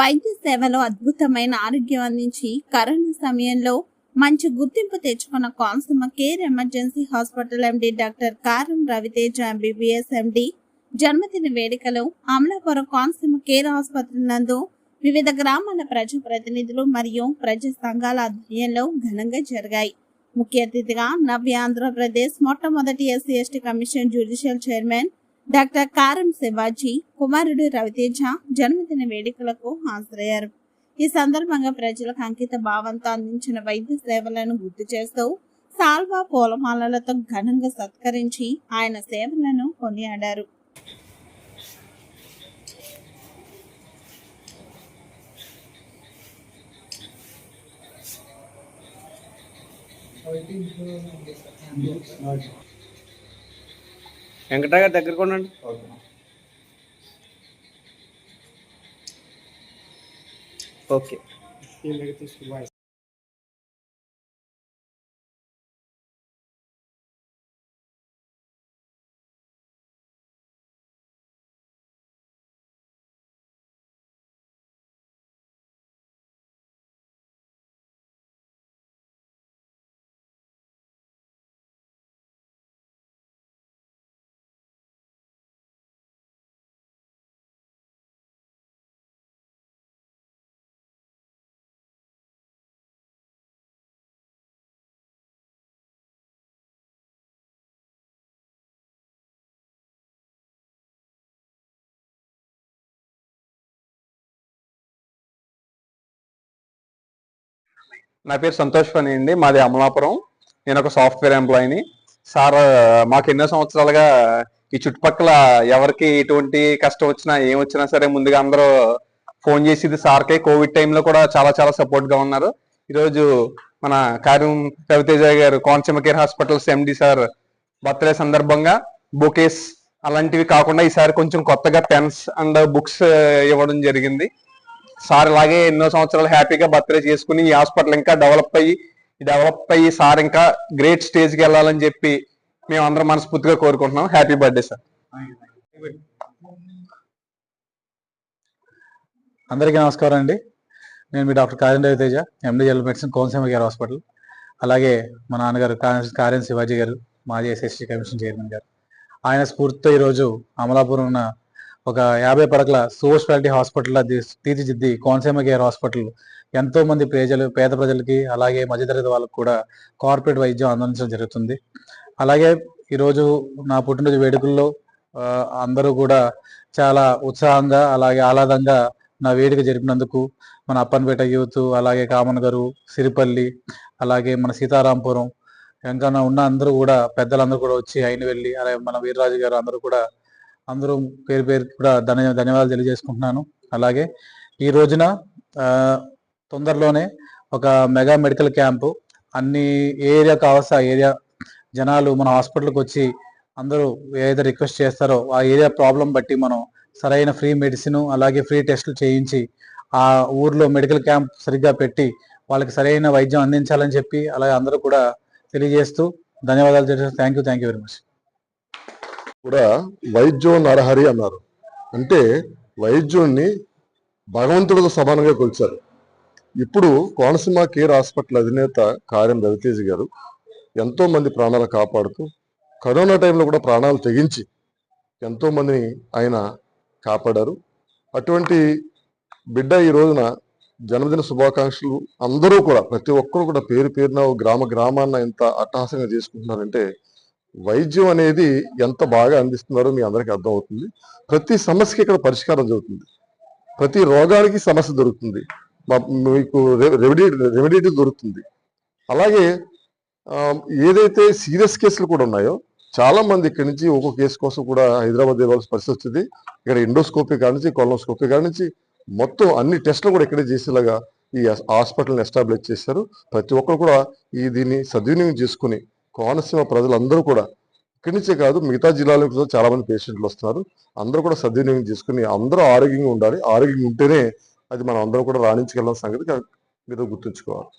వైద్య సేవలో అద్భుతమైన ఆరోగ్యం అందించి కరోనా సమయంలో మంచి గుర్తింపు తెచ్చుకున్న Konaseema care emergency hospital MD doctor Karam Raviteja MBBS ఎండి జన్మదిన వేడుకలు అమలాపురం కోనసీమ కేర్ ఆసుపత్రి నందు వివిధ గ్రామాల ప్రజా ప్రతినిధులు మరియు ప్రజా సంఘాల ఆధ్వర్యంలో ఘనంగా జరిగాయి. ముఖ్య అతిథిగా నవ్య ఆంధ్రప్రదేశ్ మొట్టమొదటి SC ST commission judicial chairman doctor Karam Shivaji కుమారుడు రవితేజ జన్మదిన వేడుకలకు హాజరయ్యారు. ఈ సందర్భంగా ప్రజలకు అంకిత భావంతో అందించిన వైద్య సేవలను గుర్తు చేస్తూ సాల్వా పూలమాలలతో ఘనంగా సత్కరించి ఆయన సేవలను కొనియాడారు. వెంకట గారి దగ్గరకు ఉండండి. ఓకే నా పేరు సంతోష్ పని అండి. మాది అమలాపురం. నేను ఒక సాఫ్ట్వేర్ ఎంప్లాయీని. సార్ మాకు ఎన్నో సంవత్సరాలుగా ఈ చుట్టుపక్కల ఎవరికి ఎటువంటి కష్టం వచ్చినా ఏం వచ్చినా సరే ముందుగా అందరూ ఫోన్ చేసేది సార్కే. కోవిడ్ టైంలో కూడా చాలా చాలా సపోర్ట్గా ఉన్నారు. ఈరోజు మన కార్యం రవితేజ గారు Konaseema care hospitals MD sir birthday సందర్భంగా బుకేస్ అలాంటివి కాకుండా ఈసారి కొంచెం కొత్తగా పెన్స్ అండ్ బుక్స్ ఇవ్వడం జరిగింది. సార్ ఇలాగే ఎన్నో సంవత్సరాలు హ్యాపీగా బర్త్డే చేసుకుని ఈ హాస్పిటల్ ఇంకా డెవలప్ అయ్యి డెవలప్ అయ్యి సార్ ఇంకా గ్రేట్ స్టేజ్కి వెళ్ళాలని చెప్పి మేము అందరం మనస్ఫూర్తిగా కోరుకుంటున్నాం. Happy birthday sir. అందరికీ నమస్కారం అండి. నేను మీ doctor Karyam Raviteja MD general medicine Konaseema care hospital. అలాగే మా నాన్నగారు కార్యం- శివాజీ గారు మాజీ ఎస్ఎస్సీ కమిషన్ చైర్మన్ గారు. ఆయన స్ఫూర్తితో ఈరోజు అమలాపురం ఉన్న ఒక యాభై పడకల సూపర్ స్పెషాలిటీ హాస్పిటల్ తీర్చిదిద్ది కోనసీమ కేర్ హాస్పిటల్. ఎంతో మంది ప్రజలు పేద ప్రజలకి అలాగే మధ్యతరగతి వాళ్ళకి కూడా కార్పొరేట్ వైద్యం అందించడం జరుగుతుంది. అలాగే ఈరోజు నా పుట్టినరోజు వేడుకల్లో అందరూ కూడా చాలా ఉత్సాహంగా అలాగే ఆహ్లాదంగా నా వేడుక జరిపినందుకు మన అప్పన్పేట యూత్ అలాగే కామన్ గారు సిరిపల్లి అలాగే మన సీతారాంపురం ఇంకా ఉన్న అందరూ కూడా పెద్దలందరూ కూడా వచ్చి అయిన వెళ్ళి అలాగే మన వీర్రాజు గారు అందరూ కూడా అందరూ పేరు పేరు కూడా ధన్య ధన్యవాదాలు తెలియజేసుకుంటున్నాను. అలాగే ఈ రోజున తొందరలోనే ఒక మెగా మెడికల్ క్యాంపు అన్ని ఏ ఏరియా కావాల్సిన ఏరియా జనాలు మన హాస్పిటల్కి వచ్చి అందరూ ఏదైతే రిక్వెస్ట్ చేస్తారో ఆ ఏరియా ప్రాబ్లం బట్టి మనం సరైన ఫ్రీ మెడిసిన్ అలాగే ఫ్రీ టెస్టులు చేయించి ఆ ఊర్లో మెడికల్ క్యాంప్ సరిగ్గా పెట్టి వాళ్ళకి సరైన వైద్యం అందించాలని చెప్పి అలాగే అందరూ కూడా తెలియజేస్తూ ధన్యవాదాలు తెలియజేస్తూ thank you thank you very much. కూడా వైద్యో నరహరి అన్నారు. అంటే వైద్యుణ్ణి భగవంతుడితో సమానంగా కొలిచారు. ఇప్పుడు కోనసీమ కేర్ హాస్పిటల్ అధినేత కార్యం రవితేజ్ గారు ఎంతో మంది ప్రాణాలు కాపాడుతూ కరోనా టైంలో కూడా ప్రాణాలు తెగించి ఎంతో మందిని ఆయన కాపాడారు. అటువంటి బిడ్డ ఈ రోజున జన్మదిన శుభాకాంక్షలు అందరూ కూడా ప్రతి ఒక్కరు కూడా పేరు పేరున గ్రామ గ్రామాన్న ఎంత అట్టహాసంగా చేసుకుంటున్నారంటే వైద్యం అనేది ఎంత బాగా అందిస్తున్నారో మీ అందరికీ అర్థమవుతుంది. ప్రతి సమస్యకి ఇక్కడ పరిష్కారం జరుగుతుంది. ప్రతి రోగానికి సమస్య దొరుకుతుంది. మీకు రెమెడీ రెమెడీ దొరుకుతుంది. అలాగే ఏదైతే సీరియస్ కేసులు కూడా ఉన్నాయో చాలా మంది ఇక్కడి నుంచి ఒక్కో కేసు కోసం కూడా హైదరాబాద్ ఇవ్వాల్సిన పరిస్థితి వచ్చింది ఇక్కడ ఎండోస్కోపీ కాడి నుంచి కొలనోస్కోపీ కాడి నుంచి మొత్తం అన్ని టెస్టులు కూడా ఇక్కడే చేసేలాగా ఈ హాస్పిటల్ని ఎస్టాబ్లిష్ చేశారు. ప్రతి ఒక్కరు కూడా ఈ దీన్ని సద్వినియోగం చేసుకుని కోనసీమ ప్రజలందరూ కూడా ఇక్కడి నుంచే కాదు మిగతా జిల్లాలకు కూడా చాలా మంది పేషెంట్లు వస్తున్నారు. అందరూ కూడా సద్వినియోగం చేసుకుని అందరూ ఆరోగ్యంగా ఉండాలి. ఆరోగ్యంగా ఉంటేనే అది మనం అందరం కూడా రాణించగలం సంగతి మీరు గుర్తుంచుకోవాలి.